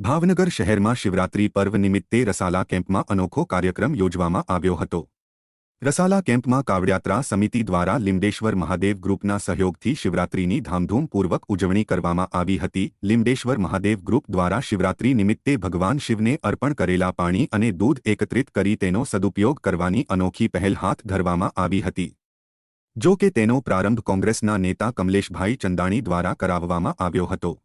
ભાવનગર શહેરમાં શિવરાત્રી પર્વ નિમિત્તે રસાલા કેમ્પમાં અનોખો કાર્યક્રમ યોજવામાં આવ્યો હતો. રસાલા કેમ્પમાં કાવડયાત્રા સમિતિ દ્વારા લીમડેશ્વર મહાદેવ ગ્રુપના સહયોગથી શિવરાત્રીની ધામધૂમપૂર્વક ઉજવણી કરવામાં આવી હતી. લીમડેશ્વર મહાદેવ ગ્રુપ દ્વારા શિવરાત્રી નિમિત્તે ભગવાન શિવને અર્પણ કરેલા પાણી અને દૂધ એકત્રિત કરી તેનો સદુપયોગ કરવાની અનોખી પહેલ હાથ ધરવામાં આવી હતી. જો કે તેનો પ્રારંભ કોંગ્રેસના નેતા કમલેશભાઈ ચંદાણી દ્વારા કરાવવામાં આવ્યો હતો.